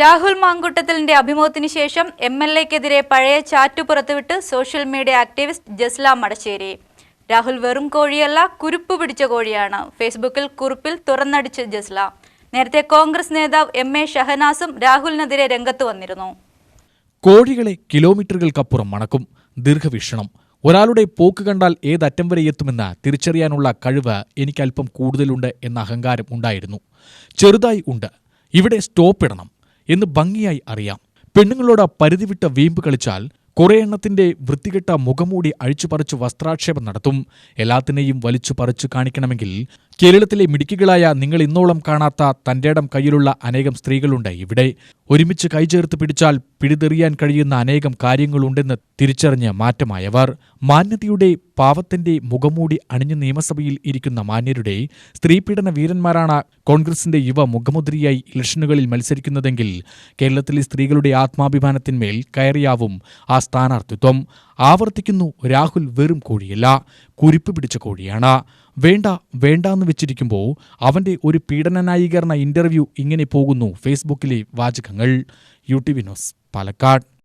രാഹുൽ മാങ്കുട്ടത്തിലിന്റെ അഭിമുഖത്തിന് ശേഷം M L എക്കെതിരെ പഴയ chat പുറത്തുവിട്ട് social media activist Jasla Madassery. Rahul വെറും കോഴിയല്ല കുരുപ്പ് പിടിച്ച കോഴിയാണ്. ഫേസ്ബുക്കിൽ കുറിപ്പിൽ തുറന്നടിച്ച് ജസ്ല. നേരത്തെ കോൺഗ്രസ് നേതാവ് എം എ ഷഹനാസും രാഹുലിനെതിരെ രംഗത്ത് വന്നിരുന്നു. കോഴികളെ കിലോമീറ്ററുകൾക്കപ്പുറം മണക്കും. ദീർഘവീക്ഷണം. ഒരാളുടെ പോക്ക് കണ്ടാൽ ഏതറ്റം വരെ എത്തുമെന്ന് തിരിച്ചറിയാനുള്ള കഴിവ് എനിക്കല്പം കൂടുതലുണ്ട് എന്ന അഹങ്കാരം ഉണ്ടായിരുന്നു. ചെറുതായി ഉണ്ട്. ഇവിടെ സ്റ്റോപ്പ് ഇടണം. എന്ന് ഭംഗിയായി അറിയാം. പെണ്ണുങ്ങളോട് പരിധിവിട്ട വീമ്പ് കളിച്ചാൽ കുറെ എണ്ണത്തിന്റെ വൃത്തികെട്ട മുഖമൂടി അഴിച്ചുപറിച്ചു വസ്ത്രാക്ഷേപം നടത്തും. എല്ലാത്തിനെയും വലിച്ചു പറിച്ചു കാണിക്കണമെങ്കിൽ കേരളത്തിലെ മിടുക്കികളായ നിങ്ങൾ ഇന്നോളം കാണാത്ത തന്റേടം കയ്യിലുള്ള അനേകം സ്ത്രീകളുണ്ട് ഇവിടെ. ഒരുമിച്ച് കൈചേർത്ത് പിടിച്ചാൽ പിടിതെറിയാൻ കഴിയുന്ന അനേകം കാര്യങ്ങളുണ്ടെന്ന് തിരിച്ചറിഞ്ഞ് മാറ്റമായവർ. മാന്യതയുടെ പാവത്തിന്റെ മുഖമൂടി അണിഞ്ഞ് നിയമസഭയിൽ ഇരിക്കുന്ന മാന്യരുടെ സ്ത്രീപീഡന വീരന്മാരാണ് കോൺഗ്രസിന്റെ യുവ മുഖമുദ്രയായി ഇലക്ഷനുകളിൽ മത്സരിക്കുന്നതെങ്കിൽ കേരളത്തിലെ സ്ത്രീകളുടെ ആത്മാഭിമാനത്തിന്മേൽ കയറിയാവും ആ സ്ഥാനാർത്ഥിത്വം ആവർത്തിക്കുന്നു. രാഹുൽ വെറും കോഴിയല്ല. കുരിപ്പ് പിടിച്ച കോഴിയാണ്. വേണ്ട വേണ്ടാന്ന് വെച്ചിരിക്കുമ്പോൾ അവന്റെ ഒരു പീഡനനായീകരണ ഇന്റർവ്യൂ ഇങ്ങനെ പോകുന്നു. ഫേസ്ബുക്കിലെ വാചകങ്ങൾ. U T V news Palakkad.